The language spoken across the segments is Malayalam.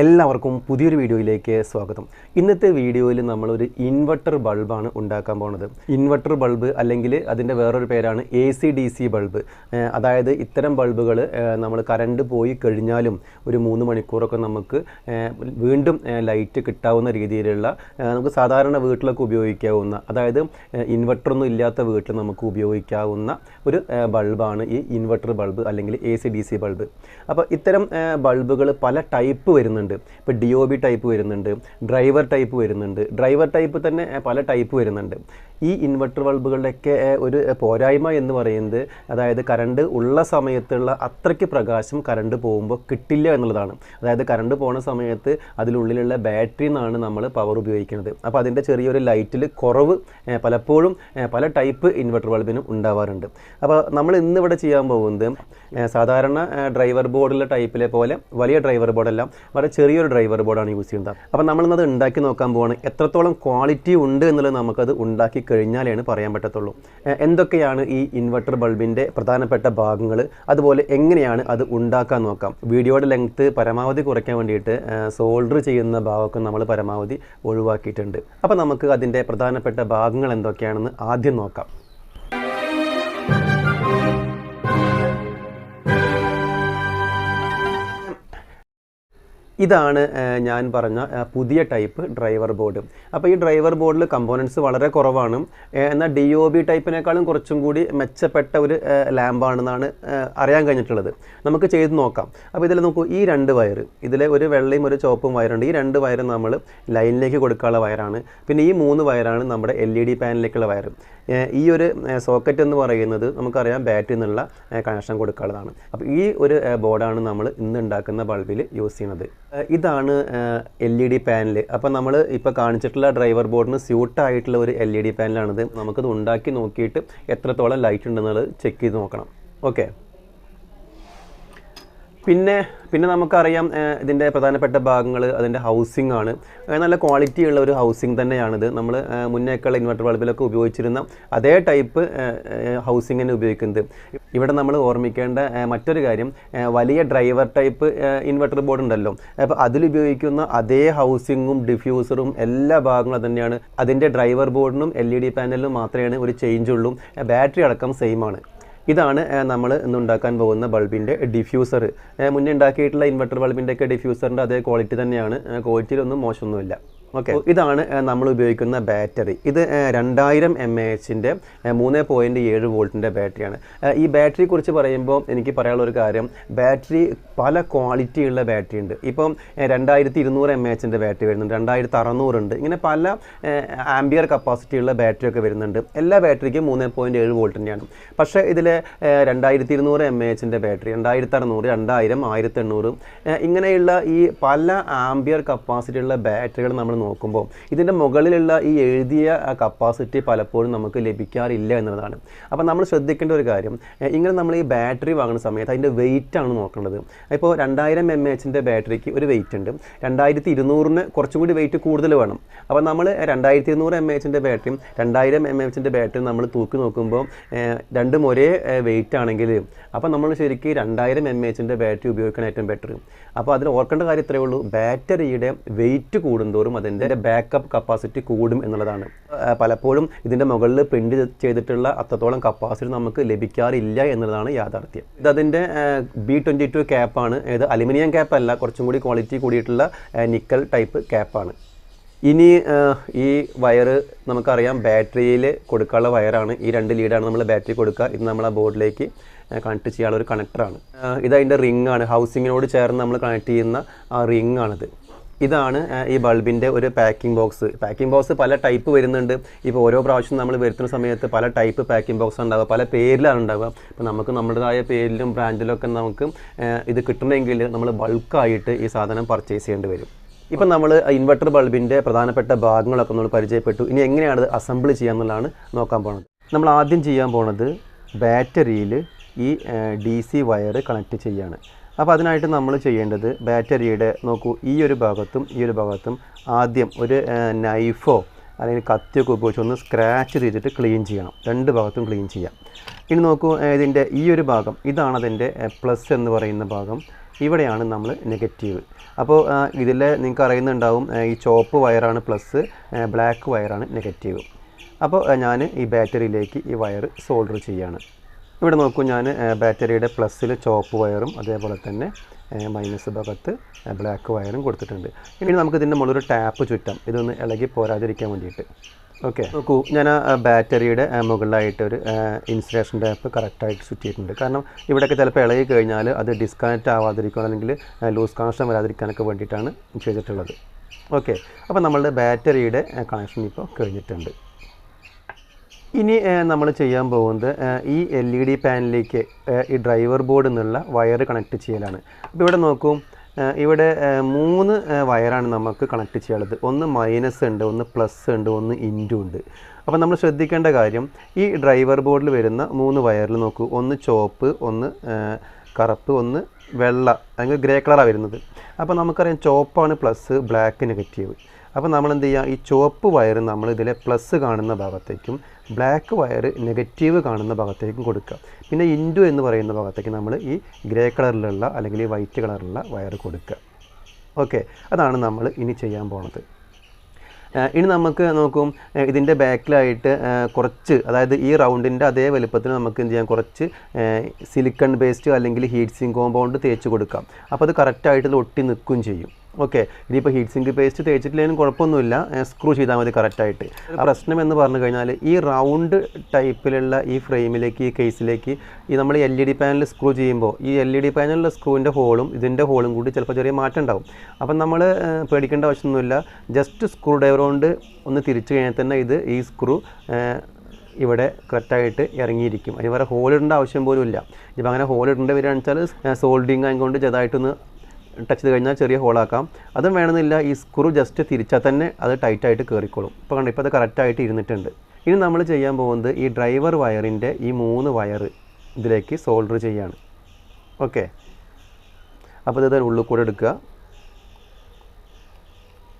എല്ലാവർക്കും പുതിയൊരു വീഡിയോയിലേക്ക് സ്വാഗതം. ഇന്നത്തെ വീഡിയോയിൽ നമ്മളൊരു ഇൻവെർട്ടർ ബൾബാണ് ഉണ്ടാക്കാൻ പോണത്. ഇൻവെർട്ടർ ബൾബ് അല്ലെങ്കിൽ അതിന്റെ വേറൊരു പേരാണ് A C D C bulb. അതായത് ഇത്തരം ബൾബുകൾ നമ്മൾ കറണ്ട് പോയി കഴിഞ്ഞാലും ഒരു മൂന്ന് മണിക്കൂറൊക്കെ നമുക്ക് വീണ്ടും ലൈറ്റ് കിട്ടാവുന്ന രീതിയിലുള്ള നമുക്ക് സാധാരണ വീട്ടിലൊക്കെ ഉപയോഗിക്കാവുന്ന അതായത് ഇൻവെർട്ടറൊന്നും ഇല്ലാത്ത വീട്ടിൽ നമുക്ക് ഉപയോഗിക്കാവുന്ന ഒരു ബൾബാണ് ഈ ഇൻവെർട്ടർ ബൾബ് അല്ലെങ്കിൽ A C D C bulb. അപ്പോൾ ഇത്തരം ബൾബുകൾ പല ടൈപ്പ് വരുന്നുണ്ട്. ഇപ്പോൾ ഡി ഒ ബി ടൈപ്പ് വരുന്നുണ്ട് ഡ്രൈവർ ടൈപ്പ് വരുന്നുണ്ട്. ഡ്രൈവർ ടൈപ്പ് തന്നെ പല ടൈപ്പ് വരുന്നുണ്ട്. ഈ ഇൻവെർട്ടർ ബൾബുകളുടെയൊക്കെ ഒരു പോരായ്മ എന്ന് പറയുന്നത് അതായത് കറണ്ട് ഉള്ള സമയത്തുള്ള അത്രയ്ക്ക് പ്രകാശം കറണ്ട് പോകുമ്പോൾ കിട്ടില്ല എന്നുള്ളതാണ്. അതായത് കറണ്ട് പോകുന്ന സമയത്ത് അതിലുള്ളിലുള്ള ബാറ്ററി നിന്നാണ് നമ്മൾ പവർ ഉപയോഗിക്കുന്നത്. അപ്പോൾ അതിന്റെ ചെറിയൊരു ലൈറ്റിൽ കുറവ് പലപ്പോഴും പല ടൈപ്പ് ഇൻവെർട്ടർ ബൾബിനും ഉണ്ടാവാറുണ്ട്. അപ്പോൾ നമ്മൾ ഇന്നിവിടെ ചെയ്യാൻ പോകുന്നത് സാധാരണ ഡ്രൈവർ ബോർഡുള്ള ടൈപ്പിലെ പോലെ വലിയ ഡ്രൈവർ ബോർഡെല്ലാം വളരെ ചെറിയൊരു ഡ്രൈവർ ബോർഡാണ് യൂസ് ചെയ്യുന്നത്. അപ്പോൾ നമ്മളിന്നത് ഉണ്ടാക്കി നോക്കാൻ പോവാണ്. എത്രത്തോളം ക്വാളിറ്റി ഉണ്ട് എന്നുള്ളത് നമുക്കത് ഉണ്ടാക്കി കഴിഞ്ഞാലാണ് പറയാൻ പറ്റത്തുള്ളൂ. എന്തൊക്കെയാണ് ഈ ഇൻവെർട്ടർ ബൾബിന്റെ പ്രധാനപ്പെട്ട ഭാഗങ്ങൾ അതുപോലെ എങ്ങനെയാണ് അത് ഉണ്ടാക്കാൻ നോക്കാം? വീഡിയോയുടെ ലെങ്ത്ത് പരമാവധി കുറയ്ക്കാൻ വേണ്ടിയിട്ട് സോൾഡർ ചെയ്യുന്ന ഭാഗമൊക്കെ നമ്മൾ പരമാവധി ഒഴിവാക്കിയിട്ടുണ്ട്. അപ്പോൾ നമുക്ക് അതിന്റെ പ്രധാനപ്പെട്ട ഭാഗങ്ങൾ എന്തൊക്കെയാണെന്ന് ആദ്യം നോക്കാം. ഇതാണ് ഞാൻ പറഞ്ഞ പുതിയ ടൈപ്പ് ഡ്രൈവർ ബോർഡ്. അപ്പോൾ ഈ ഡ്രൈവർ ബോർഡിൽ കമ്പോണൻസ് വളരെ കുറവാണ്. എന്നാൽ ഡി ഒ ബി ടൈപ്പിനേക്കാളും കുറച്ചും കൂടി മെച്ചപ്പെട്ട ഒരു ലാമ്പാണെന്നാണ് അറിയാൻ കഴിഞ്ഞിട്ടുള്ളത്. നമുക്ക് ചെയ്ത് നോക്കാം. അപ്പോൾ ഇതിൽ നോക്കൂ ഈ രണ്ട് വയർ ഇതിൽ ഒരു വെള്ളയും ഒരു ചുവപ്പും വയറുണ്ട്. ഈ രണ്ട് വയർ നമ്മൾ ലൈനിലേക്ക് കൊടുക്കാനുള്ള വയറാണ്. പിന്നെ ഈ മൂന്ന് വയറാണ് നമ്മുടെ എൽ ഇ ഡി പാനലിലേക്കുള്ള വയർ ഈ ഒരു സോക്കറ്റ് എന്ന് പറയുന്നത് നമുക്കറിയാം ബാറ്ററി നിന്നുള്ള കണക്ഷൻ കൊടുക്കാനുള്ളതാണ്. അപ്പോൾ ഈ ഒരു ബോർഡാണ് നമ്മൾ ഇന്ന് ഉണ്ടാക്കുന്ന ബൾബിൽ യൂസ് ചെയ്യുന്നത്. ഇതാണ് എൽ ഇ ഡി പാനൽ അപ്പോൾ നമ്മൾ ഇപ്പോൾ കാണിച്ചിട്ടുള്ള ഡ്രൈവർ ബോർഡിന് സ്യൂട്ടായിട്ടുള്ള ഒരു എൽ ഇ ഡി പാനലാണിത് നമുക്കത് ഉണ്ടാക്കി നോക്കിയിട്ട് എത്രത്തോളം ലൈറ്റ് ഉണ്ടെന്നുള്ളത് ചെക്ക് ചെയ്ത് നോക്കണം. ഓക്കെ പിന്നെ പിന്നെ നമുക്കറിയാം ഇതിന്റെ പ്രധാനപ്പെട്ട ഭാഗങ്ങൾ അതിന്റെ ഹൗസിംഗ് ആണ്. നല്ല ക്വാളിറ്റി ഉള്ള ഒരു ഹൗസിംഗ് തന്നെയാണിത്. നമ്മൾ മുന്നേക്കുള്ള ഇൻവെർട്ടർ ബൾബിലൊക്കെ ഉപയോഗിച്ചിരുന്ന അതേ ടൈപ്പ് ഹൗസിംഗ് തന്നെ ഉപയോഗിക്കുന്നത്. ഇവിടെ നമ്മൾ ഓർമ്മിക്കേണ്ട മറ്റൊരു കാര്യം വലിയ ഡ്രൈവർ ടൈപ്പ് ഇൻവെർട്ടർ ബോർഡ് ഉണ്ടല്ലോ. അപ്പോൾ അതിലുപയോഗിക്കുന്ന അതേ ഹൗസിങ്ങും ഡിഫ്യൂസറും എല്ലാ ഭാഗങ്ങളും തന്നെയാണ്. അതിന്റെ ഡ്രൈവർ ബോർഡിനും എൽ ഇ ഡി പാനലിനും മാത്രമേ ഒരു ചേഞ്ച് ഉള്ളൂ. ബാറ്ററി അടക്കം സെയിം ആണ്. ഇതാണ് നമ്മൾ ഇന്ന് ഉണ്ടാക്കാൻ പോകുന്ന ബൾബിന്റെ ഡിഫ്യൂസർ മുന്നേ ഉണ്ടാക്കിയിട്ടുള്ള ഇൻവെർട്ടർ ബൾബിന്റെയൊക്കെ ഡിഫ്യൂസറിന്റെ അതേ ക്വാളിറ്റി തന്നെയാണ്. ക്വാളിറ്റിയിലൊന്നും മോശമൊന്നുമില്ല. ഓക്കെ. ഇതാണ് നമ്മൾ ഉപയോഗിക്കുന്ന ബാറ്ററി. ഇത് രണ്ടായിരം എം എ എച്ചിന്റെ മൂന്ന് പോയിന്റ് ഏഴ് വോൾട്ടിന്റെ ബാറ്ററിയാണ്. ഈ ബാറ്ററിയെ കുറിച്ച് പറയുമ്പോൾ എനിക്ക് പറയാനുള്ള ഒരു കാര്യം ബാറ്ററി പല ക്വാളിറ്റിയുള്ള ബാറ്ററി ഉണ്ട് ഇപ്പം രണ്ടായിരത്തി ഇരുന്നൂറ് എം എ എച്ചിന്റെ ബാറ്ററി വരുന്നുണ്ട് രണ്ടായിരത്തി അറുന്നൂറുണ്ട് ഇങ്ങനെ പല ആംബിയർ കപ്പാസിറ്റിയുള്ള ബാറ്ററി ഒക്കെ വരുന്നുണ്ട്. എല്ലാ ബാറ്ററിക്കും മൂന്ന് പോയിന്റ് ഏഴ് വോൾട്ട് തന്നെയാണ് പക്ഷേ ഇതിൽ രണ്ടായിരത്തി ഇരുന്നൂറ് എം എ എച്ചിന്റെ ബാറ്ററി രണ്ടായിരത്തി അറുന്നൂറ് രണ്ടായിരം ആയിരത്തി എണ്ണൂറ് ഇങ്ങനെയുള്ള ഈ പല ആംബിയർ കപ്പാസിറ്റിയുള്ള ബാറ്ററികൾ നമ്മൾ നോക്കുമ്പോൾ ഇതിന്റെ മുകളിലുള്ള ഈ എഴുതിയ കപ്പാസിറ്റി പലപ്പോഴും നമുക്ക് ലഭിക്കാറില്ല എന്നുള്ളതാണ്. അപ്പോൾ നമ്മൾ ശ്രദ്ധിക്കേണ്ട ഒരു കാര്യം ഇങ്ങനെ നമ്മൾ ഈ ബാറ്ററി വാങ്ങുന്ന സമയത്ത് അതിന്റെ വെയിറ്റ് ആണ് നോക്കേണ്ടത്. ഇപ്പോൾ രണ്ടായിരം എം എച്ചിന്റെ ബാറ്ററിക്ക് ഒരു വെയിറ്റ് ഉണ്ട്. രണ്ടായിരത്തി ഇരുന്നൂറിന് കുറച്ചും കൂടി വെയിറ്റ് കൂടുതൽ വേണം. അപ്പോൾ നമ്മൾ രണ്ടായിരത്തി ഇരുന്നൂറ് എം എച്ചിന്റെ ബാറ്ററിയും രണ്ടായിരം എം എച്ചിന്റെ ബാറ്ററിയും നമ്മൾ തൂക്കി നോക്കുമ്പോൾ രണ്ടും ഒരേ വെയിറ്റ് ആണെങ്കിൽ അപ്പോൾ നമ്മൾ ശരിക്കും രണ്ടായിരം എം എച്ചിന്റെ ബാറ്ററി ഉപയോഗിക്കണം ഏറ്റവും ബെറ്റർ അപ്പോൾ അതിൽ ഓർക്കേണ്ട കാര്യം ഇത്രയേ ഉള്ളൂ. ബാറ്ററിയുടെ വെയിറ്റ് കൂടുന്തോറും അതിന്റെ ബാക്കപ്പ് കപ്പാസിറ്റി കൂടും എന്നുള്ളതാണ്. പലപ്പോഴും ഇതിന്റെ മുകളിൽ പ്രിന്റ് ചെയ്തിട്ടുള്ള അത്രത്തോളം കപ്പാസിറ്റി നമുക്ക് ലഭിക്കാറില്ല എന്നുള്ളതാണ് യാഥാർത്ഥ്യം. ഇത് അതിന്റെ ബി ട്വന്റി ടു ക്യാപ്പാണ് ഇത് അലുമിനിയം ക്യാപ്പ് അല്ല കുറച്ചും കൂടി ക്വാളിറ്റി കൂടിയിട്ടുള്ള നിക്കൽ ടൈപ്പ് ക്യാപ്പാണ് ഇനി ഈ വയറ് നമുക്കറിയാം ബാറ്ററിയിൽ കൊടുക്കാനുള്ള വയറാണ് ഈ രണ്ട് ലീഡാണ് നമ്മൾ ബാറ്ററി കൊടുക്കുക. ഇത് നമ്മൾ ആ ബോർഡിലേക്ക് കണക്ട് ചെയ്യാനുള്ള ഒരു കണക്ടറാണ് ഇത് അതിന്റെ റിംഗ് ആണ്. ഹൗസിങ്ങിനോട് ചേർന്ന് നമ്മൾ കണക്ട് ചെയ്യുന്ന ആ റിംഗ് ആണിത്. ഇതാണ് ഈ ബൾബിന്റെ ഒരു പാക്കിംഗ് ബോക്സ് പാക്കിംഗ് ബോക്സ് പല ടൈപ്പ് വരുന്നുണ്ട്. ഇപ്പോൾ ഓരോ പ്രാവശ്യം നമ്മൾ വരുത്തുന്ന സമയത്ത് പല ടൈപ്പ് പാക്കിംഗ് ബോക്സ് ഉണ്ടാവുക പല പേരിലാണ് ഉണ്ടാവുക. അപ്പോൾ നമുക്ക് നമ്മുടേതായ പേരിലും ബ്രാൻഡിലും ഒക്കെ നമുക്ക് ഇത് കിട്ടണമെങ്കിൽ നമ്മൾ ബൾക്കായിട്ട് ഈ സാധനം പർച്ചേസ് ചെയ്യേണ്ടി വരും. ഇപ്പം നമ്മൾ ഇൻവെർട്ടർ ബൾബിന്റെ പ്രധാനപ്പെട്ട ഭാഗങ്ങളൊക്കെ നമ്മൾ പരിചയപ്പെട്ടു. ഇനി എങ്ങനെയാണ് അത് അസംബിൾ ചെയ്യാന്നുള്ളതാണ് നോക്കാൻ പോകുന്നത് നമ്മൾ ആദ്യം ചെയ്യാൻ പോണത് ബാറ്ററിയിൽ ഈ ഡി സി വയർ കണക്ട് ചെയ്യാണ്. അപ്പോൾ അതിനായിട്ട് നമ്മൾ ചെയ്യേണ്ടത് ബാറ്ററിയുടെ നോക്കൂ ഈ ഒരു ഭാഗത്തും ഈ ഒരു ഭാഗത്തും ആദ്യം ഒരു നൈഫോ അല്ലെങ്കിൽ കത്തിയൊക്കെ ഉപയോഗിച്ച് ഒന്ന് സ്ക്രാച്ച് ചെയ്തിട്ട് ക്ലീൻ ചെയ്യണം. രണ്ട് ഭാഗത്തും ക്ലീൻ ചെയ്യാം. ഇനി നോക്കൂ ഇതിന്റെ ഈ ഒരു ഭാഗം ഇതാണ് അതിന്റെ പ്ലസ് എന്ന് പറയുന്ന ഭാഗം. ഇവിടെയാണ് നമ്മൾ നെഗറ്റീവ് അപ്പോൾ ഇതിൽ നിങ്ങൾക്ക് അറിയുന്നുണ്ടാവും ഈ ചോപ്പ് വയറാണ് പ്ലസ് ബ്ലാക്ക് വയറാണ് നെഗറ്റീവ് അപ്പോൾ ഞാൻ ഈ ബാറ്ററിയിലേക്ക് ഈ വയർ സോൾഡർ ചെയ്യാണ്. ഇവിടെ നോക്കൂ ഞാൻ ബാറ്ററിയുടെ പ്ലസ്സിൽ ചോപ്പ് വയറും അതേപോലെ തന്നെ മൈനസ് ഭാഗത്ത് ബ്ലാക്ക് വയറും കൊടുത്തിട്ടുണ്ട്. ഇനി നമുക്ക് ഇതിന്റെ മുകളിൽ ഒരു ടാപ്പ് ചുറ്റാം. ഇതൊന്ന് ഇളകി പോരാതിരിക്കാൻ വേണ്ടിയിട്ട്. ഓക്കെ നോക്കൂ ഞാൻ ആ ബാറ്ററിയുടെ മുകളിലായിട്ട് ഒരു ഇൻസുലേഷൻ ടാപ്പ് കറക്റ്റായിട്ട് ചുറ്റിയിട്ടുണ്ട്. കാരണം ഇവിടെയൊക്കെ ചിലപ്പോൾ ഇളകി കഴിഞ്ഞാൽ അത് ഡിസ്കണക്റ്റ് ആവാതിരിക്കാൻ അല്ലെങ്കിൽ ലൂസ് കണക്ഷൻ വരാതിരിക്കാനൊക്കെ വേണ്ടിയിട്ടാണ് ചെയ്തിട്ടുള്ളത്. ഓക്കെ അപ്പോൾ നമ്മളുടെ ബാറ്ററിയുടെ കണക്ഷൻ ഇപ്പോൾ കഴിഞ്ഞിട്ടുണ്ട്. ഇനി നമ്മൾ ചെയ്യാൻ പോകുന്നത് ഈ എൽ ഇ ഡി പാനിലേക്ക് ഈ ഡ്രൈവർ ബോർഡിൽ നിന്നുള്ള വയർ കണക്ട് ചെയ്യലാണ്. അപ്പോൾ ഇവിടെ നോക്കൂ ഇവിടെ മൂന്ന് വയറാണ് നമുക്ക് കണക്ട് ചെയ്യാനുള്ളത്. ഒന്ന് മൈനസ് ഉണ്ട് ഒന്ന് പ്ലസ് ഉണ്ട് ഒന്ന് ഇന്റു ഉണ്ട്. അപ്പോൾ നമ്മൾ ശ്രദ്ധിക്കേണ്ട കാര്യം ഈ ഡ്രൈവർ ബോർഡിൽ വരുന്ന മൂന്ന് വയറിൽ നോക്കൂ. ഒന്ന് ചോപ്പ് ഒന്ന് കറുപ്പ് ഒന്ന് വെള്ള അല്ലെങ്കിൽ ഗ്രേ കളറാണ് വരുന്നത്. അപ്പോൾ നമുക്കറിയാം ചോപ്പാണ് പ്ലസ് ബ്ലാക്ക് നെഗറ്റീവ്. അപ്പോൾ നമ്മൾ എന്ത് ചെയ്യുക ഈ ചുവപ്പ് വയർ നമ്മൾ ഇതിലെ പ്ലസ് കാണുന്ന ഭാഗത്തേക്കും ബ്ലാക്ക് വയർ നെഗറ്റീവ് കാണുന്ന ഭാഗത്തേക്കും കൊടുക്കുക. പിന്നെ ഇൻഡു എന്ന് പറയുന്ന ഭാഗത്തേക്ക് നമ്മൾ ഈ ഗ്രേ കളറിലുള്ള അല്ലെങ്കിൽ ഈ വൈറ്റ് കളറിലുള്ള വയർ കൊടുക്കുക. ഓക്കെ അതാണ് നമ്മൾ ഇനി ചെയ്യാൻ പോണത്. ഇനി നമുക്ക് നോക്കും. ഇതിന്റെ ബാക്കിലായിട്ട് കുറച്ച് അതായത് ഈ റൗണ്ടിന്റെ അതേ വലുപ്പത്തിന് നമുക്ക് എന്ത് ചെയ്യാം? കുറച്ച് സിലിക്കൺ ബേസ്ഡ് അല്ലെങ്കിൽ ഹീറ്റ് സിങ്ക് കോമ്പൗണ്ട് തേച്ച് കൊടുക്കാം. അപ്പോൾ അത് കറക്റ്റായിട്ട് ഒട്ടി നിൽക്കുകയും ചെയ്യും. ഓക്കെ ഇനിയിപ്പോൾ ഹീറ്റ് സിങ്ക് പേസ്റ്റ് തേച്ചിട്ടില്ലെങ്കിലും കുഴപ്പമൊന്നുമില്ല. സ്ക്രൂ ചെയ്താൽ മതി കറക്റ്റായിട്ട് പ്രശ്നം എന്ന് പറഞ്ഞു കഴിഞ്ഞാൽ ഈ റൗണ്ട് ടൈപ്പിലുള്ള ഈ ഫ്രെയിമിലേക്ക് ഈ കേസിലേക്ക് ഈ നമ്മൾ L E D panel screw ചെയ്യുമ്പോൾ ഈ എൽ ഇ ഡി പാനലിലെ സ്ക്രൂവിന്റെ ഹോളും ഇതിന്റെ ഹോളും കൂടി ചിലപ്പോൾ ചെറിയ മാറ്റം ഉണ്ടാവും. അപ്പം നമ്മൾ പേടിക്കേണ്ട ആവശ്യമൊന്നുമില്ല. ജസ്റ്റ് സ്ക്രൂ ഡ്രൈവർ കൊണ്ട് ഒന്ന് തിരിച്ചു കഴിഞ്ഞാൽ തന്നെ ഇത് ഈ സ്ക്രൂ ഇവിടെ കറക്റ്റായിട്ട് ഇറങ്ങിയിരിക്കും. അതിന് വേറെ ഹോൾ ഇടേണ്ട ആവശ്യം പോലും ഇല്ല. ഇപ്പം അങ്ങനെ ഹോൾ ഇടേണ്ടി വരികയാണെന്ന് വെച്ചാൽ സോൾഡിങ് ആയതുകൊണ്ട് ചെറുതായിട്ടൊന്ന് ടച്ച് ചെയ്ത് കഴിഞ്ഞാൽ ചെറിയ ഹോളാക്കാം അതും വേണമെന്നില്ല ഈ സ്ക്രൂ ജസ്റ്റ് തിരിച്ചാൽ തന്നെ അത് ടൈറ്റായിട്ട് കയറിക്കോളും ഇപ്പോൾ കണ്ടു ഇപ്പോൾ അത് കറക്റ്റായിട്ട് ഇരുന്നിട്ടുണ്ട്. ഇനി നമ്മൾ ചെയ്യാൻ പോകുന്നത് ഈ ഡ്രൈവർ വയറിന്റെ ഈ മൂന്ന് വയർ ഇതിലേക്ക് സോൾഡർ ചെയ്യാണ്. ഓക്കെ അപ്പോൾ ഇത് ഉള്ളിൽ കൂടെ എടുക്കുക.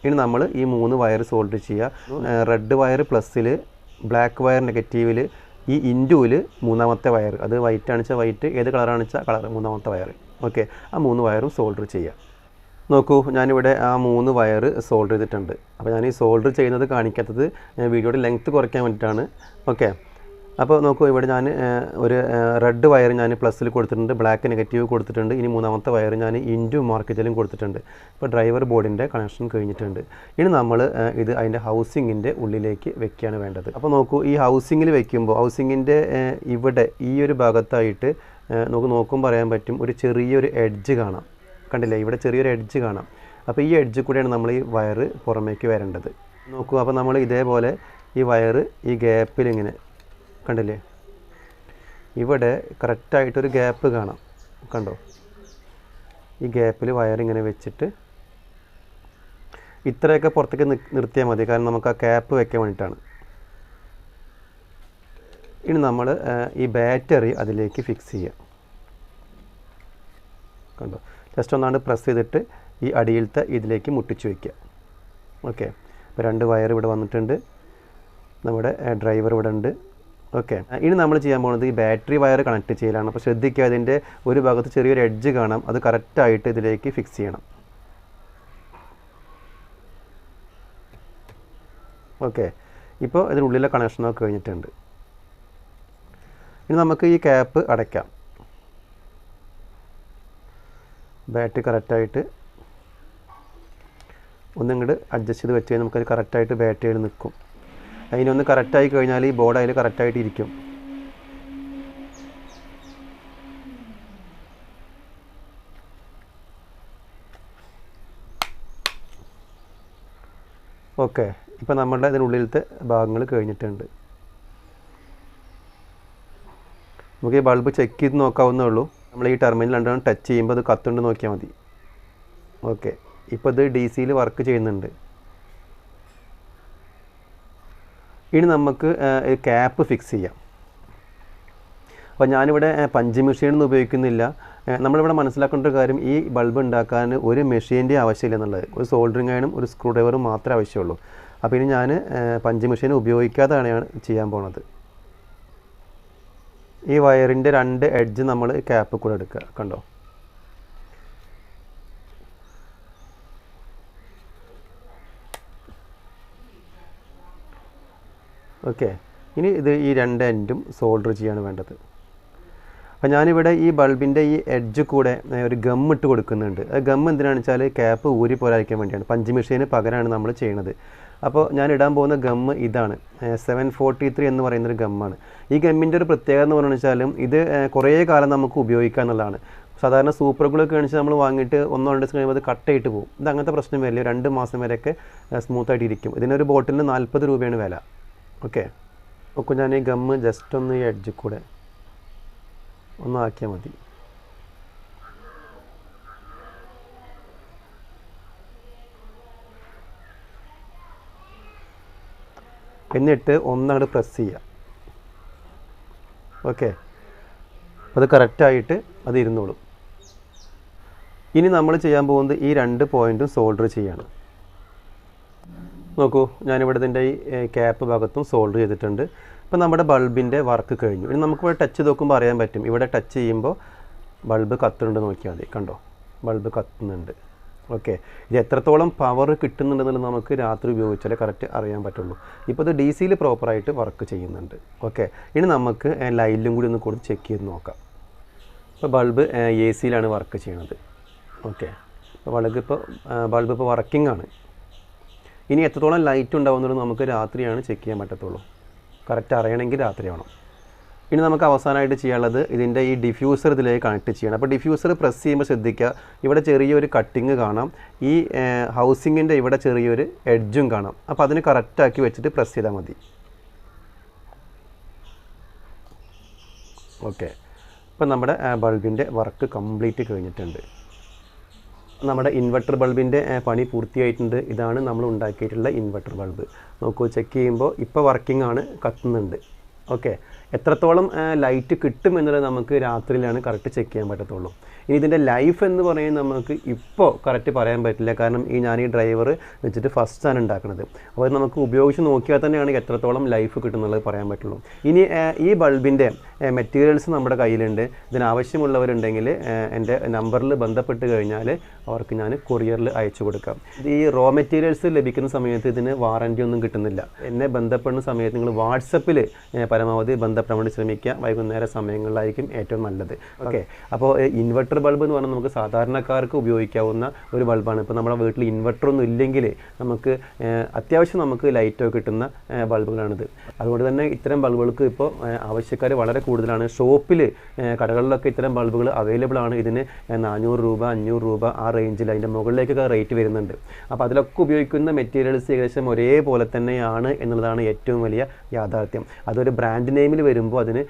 ഇനി നമ്മൾ ഈ മൂന്ന് വയർ സോൾഡർ ചെയ്യുക. റെഡ് വയർ പ്ലസ്സിൽ ബ്ലാക്ക് വയർ നെഗറ്റീവിൽ ഈ ഇൻഡുവിൽ മൂന്നാമത്തെ വയർ അത് വൈറ്റ് ആണെച്ചാൽ വൈറ്റ് ഏത് കളറാണെന്ന് വെച്ചാൽ കളർ മൂന്നാമത്തെ വയർ ഓക്കെ ആ മൂന്ന് വയറും സോൾഡർ ചെയ്യാം. നോക്കൂ ഞാനിവിടെ ആ മൂന്ന് വയർ സോൾഡർ ചെയ്തിട്ടുണ്ട്. അപ്പോൾ ഞാൻ ഈ സോൾഡർ ചെയ്യുന്നത് കാണിക്കാത്തത് വീഡിയോയുടെ ലെങ്ത്ത് കുറയ്ക്കാൻ വേണ്ടിയിട്ടാണ്. ഓക്കെ അപ്പോൾ നോക്കൂ ഇവിടെ ഞാൻ ഒരു റെഡ് വയർ ഞാൻ പ്ലസ്സിൽ കൊടുത്തിട്ടുണ്ട് ബ്ലാക്ക് നെഗറ്റീവ് കൊടുത്തിട്ടുണ്ട്. ഇനി മൂന്നാമത്തെ വയർ ഞാൻ ഇന്റു മാർക്കറ്റിലും കൊടുത്തിട്ടുണ്ട്. ഇപ്പോൾ ഡ്രൈവർ ബോർഡിന്റെ കണക്ഷൻ കഴിഞ്ഞിട്ടുണ്ട്. ഇനി നമ്മൾ ഇത് അതിന്റെ ഹൗസിങ്ങിന്റെ ഉള്ളിലേക്ക് വെക്കുകയാണ് വേണ്ടത്. അപ്പോൾ നോക്കൂ ഈ ഹൗസിങ്ങിൽ വെക്കുമ്പോൾ ഹൗസിങ്ങിന്റെ ഇവിടെ ഈ ഒരു ഭാഗത്തായിട്ട് നമുക്ക് നോക്കും പറയാൻ പറ്റും ഒരു ചെറിയൊരു എഡ്ജ് കാണാം. കണ്ടില്ലേ? ഇവിടെ ചെറിയൊരു എഡ്ജ് കാണാം. അപ്പോൾ ഈ എഡ്ജ് കൂടെയാണ് നമ്മൾ ഈ വയറ് പുറമേക്ക് വരേണ്ടത്. നോക്കൂ അപ്പോൾ നമ്മൾ ഇതേപോലെ ഈ വയറ് ഈ ഗ്യാപ്പിൽ ഇങ്ങനെ കണ്ടില്ലേ? ഇവിടെ കറക്റ്റായിട്ടൊരു ഗ്യാപ്പ് കാണാം. കണ്ടോ? ഈ ഗ്യാപ്പിൽ വയറിങ്ങനെ വെച്ചിട്ട് ഇത്രയൊക്കെ പുറത്തേക്ക് നിർത്തിയാൽ മതി. കാരണം നമുക്ക് ആ ക്യാപ്പ് വെക്കാൻ വേണ്ടിയിട്ടാണ്. ഇനി നമ്മൾ ഈ ബാറ്ററി അതിലേക്ക് ഫിക്സ് ചെയ്യാം. കണ്ടോ? ജസ്റ്റ് ഒന്നാണ്ട് പ്രസ് ചെയ്തിട്ട് ഈ അടിയിലത്തെ ഇതിലേക്ക് മുട്ടിച്ച് വയ്ക്കുക ഓക്കെ ഇപ്പോൾ രണ്ട് വയർ ഇവിടെ വന്നിട്ടുണ്ട്. നമ്മുടെ ഡ്രൈവർ ഇവിടെ ഉണ്ട്. ഓക്കെ ഇനി നമ്മൾ ചെയ്യാൻ പോകുന്നത് ഈ ബാറ്ററി വയർ കണക്ട് ചെയ്യലാണ്. അപ്പോൾ ശ്രദ്ധിക്കുക അതിന്റെ ഒരു ഭാഗത്ത് ചെറിയൊരു എഡ്ജ് കാണാം. അത് കറക്റ്റായിട്ട് ഇതിലേക്ക് ഫിക്സ് ചെയ്യണം. ഓക്കെ ഇപ്പോൾ ഇതിനുള്ളിലെ കണക്ഷനൊക്കെ കഴിഞ്ഞിട്ടുണ്ട്. ഇനി നമുക്ക് ഈ ക്യാപ്പ് അടയ്ക്കാം. ബാറ്ററി കറക്റ്റായിട്ട് ഒന്നിങ്ങോട്ട് അഡ്ജസ്റ്റ് ചെയ്ത് വെച്ച് കഴിഞ്ഞാൽ നമുക്കത് കറക്റ്റായിട്ട് ബാറ്ററിയിൽ നിൽക്കും അതിനൊന്ന് കറക്റ്റായി കഴിഞ്ഞാൽ ഈ ബോർഡ് അതിൽ കറക്റ്റായിട്ട് ഇരിക്കും. ഓക്കെ ഇപ്പം നമ്മളുടെ ഇതിനുള്ളിലത്തെ ഭാഗങ്ങൾ കഴിഞ്ഞിട്ടുണ്ട്. നമുക്ക് ഈ ബൾബ് ചെക്ക് ചെയ്ത് നോക്കാവുന്നേ ഉള്ളൂ. നമ്മൾ ഈ ടെർമിനൽ രണ്ടാണ് ടച്ച് ചെയ്യുമ്പോൾ അത് കത്തുണ്ട് നോക്കിയാൽ മതി. ഓക്കെ ഇപ്പോൾ ഇത് ഡി സിയിൽ വർക്ക് ചെയ്യുന്നുണ്ട്. ഇനി നമുക്ക് ക്യാപ്പ് ഫിക്സ് ചെയ്യാം. അപ്പോൾ ഞാനിവിടെ പഞ്ച് മെഷീനൊന്നും ഉപയോഗിക്കുന്നില്ല. നമ്മളിവിടെ മനസ്സിലാക്കേണ്ട ഒരു കാര്യം ഈ ബൾബ് ഉണ്ടാക്കാൻ ഒരു മെഷീന്റെ ആവശ്യമില്ല എന്നുള്ളത്. ഒരു സോൾഡറിങ് അയണും ഒരു സ്ക്രൂ ഡ്രൈവറും മാത്രമേ ആവശ്യമുള്ളൂ. അപ്പോൾ ഇനി ഞാൻ പഞ്ച് മെഷീൻ ഉപയോഗിക്കാതെയാണ് ചെയ്യാൻ പോണത്. ഈ വയറിന്റെ രണ്ട് എഡ്ജ് നമ്മൾ ക്യാപ്പ് കൂടെ എടുക്കുക കണ്ടോ? ഓക്കെ ഇനി ഇത് ഈ രണ്ട് എൻഡും സോൾഡർ ചെയ്യാണ് വേണ്ടത്. അപ്പോൾ ഞാനിവിടെ ഈ ബൾബിന്റെ ഈ എഡ്ജ് കൂടെ ഒരു ഗം ഇട്ട് കൊടുക്കുന്നുണ്ട്. ഗം എന്തിനാണെന്ന് വെച്ചാൽ ക്യാപ്പ് ഊരി പോരായിരിക്കാൻ വേണ്ടിയാണ്. പഞ്ച് മെഷീന് പകരമാണ് നമ്മൾ ചെയ്യുന്നത് അപ്പോൾ ഞാൻ ഇടാൻ പോകുന്ന ഗം ഇതാണ്. സെവൻ ഫോർട്ടി ത്രീ എന്ന് പറയുന്നൊരു ഗമ്മാണ്. ഈ ഗമ്മിന്റെ ഒരു പ്രത്യേകത എന്ന് പറഞ്ഞു വെച്ചാലും ഇത് കുറേ കാലം നമുക്ക് ഉപയോഗിക്കാം എന്നുള്ളതാണ്. സാധാരണ സൂപ്പർ ഗ്ലൂ കാണിച്ച് നമ്മൾ വാങ്ങിയിട്ട് ഒന്നോ രണ്ടോ ദിവസം കഴിയുമ്പോൾ അത് കട്ടയിട്ട് പോകും ഇത് അങ്ങനത്തെ പ്രശ്നം വരില്ല. രണ്ട് മാസം വരെയൊക്കെ സ്മൂത്തായിട്ട് ഇരിക്കും. ഇതിനൊരു ബോട്ടിലിന് നാൽപ്പത് രൂപയാണ് വില. ഓക്കെ? നോക്കൂ ഞാൻ ഈ ഗമ്മ് ജസ്റ്റ് ഒന്ന് ഈ കൂടെ ഒന്ന് ആക്കിയാൽ മതി. എന്നിട്ട് ഒന്നങ്ങോട്ട് പ്രസ് ചെയ്യുക ഓക്കെ അത് കറക്റ്റായിട്ട് അത് ഇരുന്നോളും. ഇനി നമ്മൾ ചെയ്യാൻ പോകുന്നത് ഈ രണ്ട് പോയിന്റും സോൾഡർ ചെയ്യാണ്. നോക്കൂ ഞാനിവിടെ ഇതിന്റെ ഈ ക്യാപ്പ് ഭാഗത്തും സോൾഡർ ചെയ്തിട്ടുണ്ട്. ഇപ്പം നമ്മുടെ ബൾബിന്റെ വർക്ക് കഴിഞ്ഞു. ഇനി നമുക്ക് നമുക്കിവിടെ ടച്ച് നോക്കുമ്പോൾ അറിയാൻ പറ്റും. ഇവിടെ ടച്ച് ചെയ്യുമ്പോൾ ബൾബ് കത്തുന്നുണ്ട് നോക്കിയാൽ മതി. കണ്ടോ? ബൾബ് കത്തുന്നുണ്ട്. ഓക്കെ. ഇത് എത്രത്തോളം പവർ കിട്ടുന്നുണ്ടെന്നുള്ളത് നമുക്ക് രാത്രി ഉപയോഗിച്ചാലേ കറക്റ്റ് അറിയാൻ പറ്റുള്ളൂ. ഇപ്പോൾ ഇത് ഡി സിയിൽ പ്രോപ്പറായിട്ട് വർക്ക് ചെയ്യുന്നുണ്ട്. ഓക്കെ. ഇനി നമുക്ക് ലൈറ്റിലും കൂടി ഒന്ന് കൊടുത്ത് ചെക്ക് ചെയ്ത് നോക്കാം. ഇപ്പോൾ ബൾബ് എ സിയിലാണ് വർക്ക് ചെയ്യണത്. ഓക്കെ. ഇപ്പോൾ ബൾബ് ഇപ്പോൾ ബൾബ് ഇപ്പോൾ വർക്കിംഗ് ആണ്. ഇനി എത്രത്തോളം ലൈറ്റ് ഉണ്ടാവുന്നത് നമുക്ക് രാത്രിയാണ് ചെക്ക് ചെയ്യാൻ പറ്റത്തുള്ളൂ. കറക്റ്റ് അറിയണമെങ്കിൽ രാത്രി ആവണം ഇനി നമുക്ക് അവസാനമായിട്ട് ചെയ്യാനുള്ളത് ഇതിന്റെ ഈ ഡിഫ്യൂസർ ഇതിലേക്ക് കണക്ട് ചെയ്യണം. അപ്പോൾ ഡിഫ്യൂസർ പ്രസ് ചെയ്യുമ്പോൾ ശ്രദ്ധിക്കുക ഇവിടെ ചെറിയൊരു കട്ടിങ് കാണാം. ഈ ഹൗസിങ്ങിന്റെ ഇവിടെ ചെറിയൊരു എഡ്ജും കാണാം. അപ്പോൾ അതിന് കറക്റ്റാക്കി വെച്ചിട്ട് പ്രസ് ചെയ്താൽ മതി. ഓക്കെ ഇപ്പം നമ്മുടെ ബൾബിന്റെ വർക്ക് കംപ്ലീറ്റ് കഴിഞ്ഞിട്ടുണ്ട്. നമ്മുടെ ഇൻവെർട്ടർ ബൾബിന്റെ പണി പൂർത്തിയായിട്ടുണ്ട്. ഇതാണ് നമ്മൾ ഉണ്ടാക്കിയിട്ടുള്ള ഇൻവെർട്ടർ ബൾബ് നോക്കൂ ചെക്ക് ചെയ്യുമ്പോൾ ഇപ്പോൾ വർക്കിംഗ് ആണ് കത്തുന്നുണ്ട്. ഓക്കെ. എത്രത്തോളം ലൈറ്റ് കിട്ടും എന്നുള്ളത് നമുക്ക് രാത്രിയിലാണ് കറക്റ്റ് ചെക്ക് ചെയ്യാൻ പറ്റത്തുള്ളൂ. ഇനി ഇതിന്റെ ലൈഫ് എന്ന് പറയുന്നത് നമുക്ക് ഇപ്പോൾ കറക്റ്റ് പറയാൻ പറ്റില്ല. കാരണം ഈ ഞാൻ ഈ ഡ്രൈവർ വെച്ചിട്ട് ഫസ്റ്റ് ആണ് ഉണ്ടാക്കുന്നത്. അപ്പോൾ നമുക്ക് ഉപയോഗിച്ച് നോക്കിയാൽ തന്നെയാണ് എത്രത്തോളം ലൈഫ് കിട്ടുന്നുള്ളത് പറയാൻ പറ്റുള്ളൂ. ഇനി ഈ ബൾബിന്റെ മെറ്റീരിയൽസ് നമ്മുടെ കയ്യിലുണ്ട്. ഇതിനാവശ്യമുള്ളവരുണ്ടെങ്കിൽ എന്റെ നമ്പറിൽ ബന്ധപ്പെട്ട് കഴിഞ്ഞാൽ അവർക്ക് ഞാൻ കൊറിയറിൽ അയച്ചു കൊടുക്കാം. ഈ റോ മെറ്റീരിയൽസ് ലഭിക്കുന്ന സമയത്ത് ഇതിന് വാറന്റി ഒന്നും കിട്ടുന്നില്ല. എന്നെ ബന്ധപ്പെടുന്ന സമയത്ത് നിങ്ങൾ വാട്സപ്പിൽ പരമാവധി ബന്ധപ്പെടാൻ വേണ്ടി ശ്രമിക്കുക. വൈകുന്നേര സമയങ്ങളിലായിരിക്കും ഏറ്റവും നല്ലത്. ഓക്കെ? അപ്പോൾ ഇൻവെർട്ടർ ബൾബ് എന്ന് പറഞ്ഞാൽ നമുക്ക് സാധാരണക്കാർക്ക് ഉപയോഗിക്കാവുന്ന ഒരു ബൾബാണ് ഇപ്പോൾ നമ്മുടെ വീട്ടിൽ ഇൻവെർട്ടർ ഒന്നും ഇല്ലെങ്കിൽ നമുക്ക് അത്യാവശ്യം നമുക്ക് ലൈറ്റോ കിട്ടുന്ന ബൾബുകളാണിത് അതുകൊണ്ട് തന്നെ ഇത്തരം ബൾബുകൾക്ക് ഇപ്പോൾ ആവശ്യക്കാർ വളരെ കൂടുതലാണ്. ഷോപ്പിൽ കടകളിലൊക്കെ ഇത്തരം ബൾബുകൾ അവൈലബിൾ ആണ്. ഇതിന് നാനൂറ് രൂപ അഞ്ഞൂറ് രൂപ ആ റേഞ്ചിൽ അതിന്റെ മുകളിലേക്കൊക്കെ റേറ്റ് വരുന്നുണ്ട്. അപ്പോൾ അതിലൊക്കെ ഉപയോഗിക്കുന്ന മെറ്റീരിയൽസ് ഏകദേശം ഒരേപോലെ തന്നെയാണ് എന്നുള്ളതാണ് ഏറ്റവും വലിയ യാഥാർത്ഥ്യം. അതൊരു ബ്രാൻഡ് നെയിമിൽ വരുമ്പോൾ അതിന്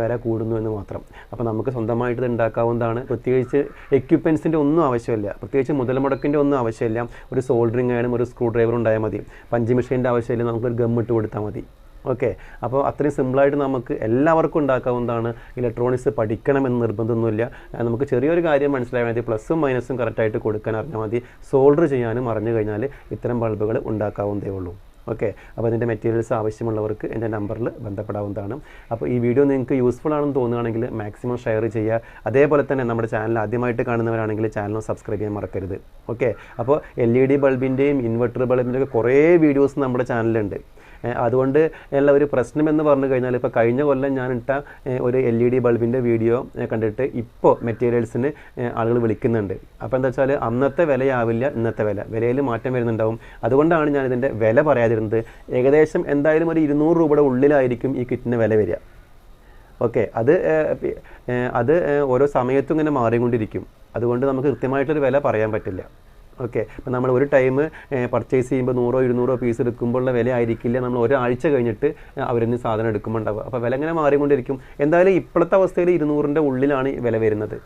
വില കൂടുന്നു എന്ന് മാത്രം. അപ്പോൾ നമുക്ക് സ്വന്തമായിട്ട് ഇത് ഉണ്ടാക്കാവുന്നതാണ്. പ്രത്യേകിച്ച് എക്യുപ്മെൻസിന്റെ ഒന്നും ആവശ്യമില്ല. പ്രത്യേകിച്ച് മുതൽ മുടക്കിന്റെ ഒന്നും ആവശ്യമില്ല. ഒരു സോൾഡറിങ് ആയാലും ഒരു സ്ക്രൂ ഡ്രൈവർ ഉണ്ടായാൽ മതി. പഞ്ച് മെഷീന്റെ ആവശ്യമില്ല. നമുക്കൊരു ഗം ഇട്ട് കൊടുത്താൽ മതി. ഓക്കെ. അപ്പോൾ അത്രയും സിമ്പിളായിട്ട് നമുക്ക് എല്ലാവർക്കും ഉണ്ടാക്കാവുന്നതാണ് ഇലക്ട്രോണിക്സ് പഠിക്കണമെന്ന് നിർബന്ധമൊന്നുമില്ല. ആ, നമുക്ക് ചെറിയൊരു കാര്യം മനസ്സിലായാൽ മതി. പ്ലസും മൈനസും കറക്റ്റായിട്ട് കൊടുക്കാൻ അറിഞ്ഞാൽ മതി. സോൾഡർ ചെയ്യാനും അറിഞ്ഞു കഴിഞ്ഞാൽ ഇത്തരം ബൾബുകൾ ഉണ്ടാക്കാവുന്നതേ ഉള്ളൂ. ഓക്കെ. അപ്പോൾ അതിന്റെ മെറ്റീരിയൽസ് ആവശ്യമുള്ളവർക്ക് എന്റെ നമ്പറിൽ ബന്ധപ്പെടാവുന്നതാണ്. അപ്പോൾ ഈ വീഡിയോ നിങ്ങൾക്ക് യൂസ്ഫുൾ ആണെന്ന് തോന്നുകയാണെങ്കിൽ മാക്സിമം ഷെയർ ചെയ്യുക. അതേപോലെ തന്നെ നമ്മുടെ ചാനൽ ആദ്യമായിട്ട് കാണുന്നവരാണെങ്കിൽ ചാനൽ സബ്സ്ക്രൈബ് ചെയ്യാൻ മറക്കരുത്. ഓക്കെ. അപ്പോൾ എൽ ഇ ഡി ബൾബിന്റെയും ഇൻവെർട്ടർ ബൾബിന്റെയും കുറേ വീഡിയോസ് നമ്മുടെ ചാനലിലുണ്ട്. ഏഹ് അതുകൊണ്ട് ഉള്ള ഒരു പ്രശ്നം എന്ന് പറഞ്ഞു കഴിഞ്ഞാൽ ഇപ്പോൾ കഴിഞ്ഞ കൊല്ലം ഞാൻ ഇട്ട ഒരു എൽ ഇ ഡി ബൾബിന്റെ വീഡിയോ കണ്ടിട്ട് ഇപ്പോൾ മെറ്റീരിയൽസിന് ആളുകൾ വിളിക്കുന്നുണ്ട്. അപ്പോൾ എന്താ വെച്ചാൽ അന്നത്തെ വിലയാവില്ല ഇന്നത്തെ വില. വിലയിൽ മാറ്റം വരുന്നുണ്ടാവും. അതുകൊണ്ടാണ് ഞാൻ ഇതിന്റെ വില പറയാതിരുന്നത്. ഏകദേശം എന്തായാലും ഒരു ഇരുന്നൂറ് രൂപയുടെ ഉള്ളിലായിരിക്കും ഈ കിറ്റിന് വില വരിക. ഓക്കെ അത് അത് ഓരോ സമയത്തും ഇങ്ങനെ മാറിക്കൊണ്ടിരിക്കും. അതുകൊണ്ട് നമുക്ക് കൃത്യമായിട്ടൊരു വില പറയാൻ പറ്റില്ല. ഓക്കെ അപ്പം നമ്മൾ ഒരു ടൈം പർച്ചേസ് ചെയ്യുമ്പോൾ നൂറോ ഇരുന്നൂറോ പീസ് എടുക്കുമ്പോഴുള്ള വില ആയിരിക്കില്ല. നമ്മൾ ഒരാഴ്ച കഴിഞ്ഞിട്ട് അവരിൽ നിന്ന് സാധനം എടുക്കുമ്പോൾ ഉണ്ടാവുക. അപ്പോൾ വില ഇങ്ങനെ മാറിക്കൊണ്ടിരിക്കും. എന്തായാലും ഇപ്പോഴത്തെ അവസ്ഥയിൽ ഇരുന്നൂറിന്റെ ഉള്ളിലാണ് വില വരുന്നത്.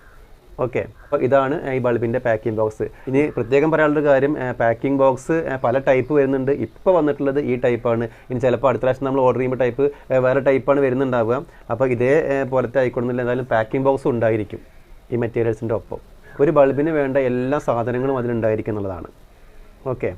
ഓക്കെ അപ്പോൾ ഇതാണ് ഈ ബൾബിന്റെ പാക്കിംഗ് ബോക്സ് ഇനി പ്രത്യേകം പറയാനുള്ളൊരു കാര്യം പാക്കിംഗ് ബോക്സ് പല ടൈപ്പ് വരുന്നുണ്ട്. ഇപ്പോൾ വന്നിട്ടുള്ളത് ഈ ടൈപ്പാണ് ഇനി ചിലപ്പോൾ അടുത്ത പ്രാവശ്യം നമ്മൾ ഓർഡർ ചെയ്യുമ്പോൾ ടൈപ്പ് വേറെ ടൈപ്പാണ് വരുന്നുണ്ടാവുക. അപ്പോൾ ഇതേ ഏ, പോലത്തെ ആയിക്കൊള്ളുന്നില്ല. എന്തായാലും പാക്കിംഗ് ബോക്സ് ഉണ്ടായിരിക്കും ഈ മെറ്റീരിയൽസിന്റെ ഒപ്പം. ഒരു ബൾബിന് വേണ്ട എല്ലാ സാധനങ്ങളും അതിലുണ്ടായിരിക്കും എന്നുള്ളതാണ്. ഓക്കെ.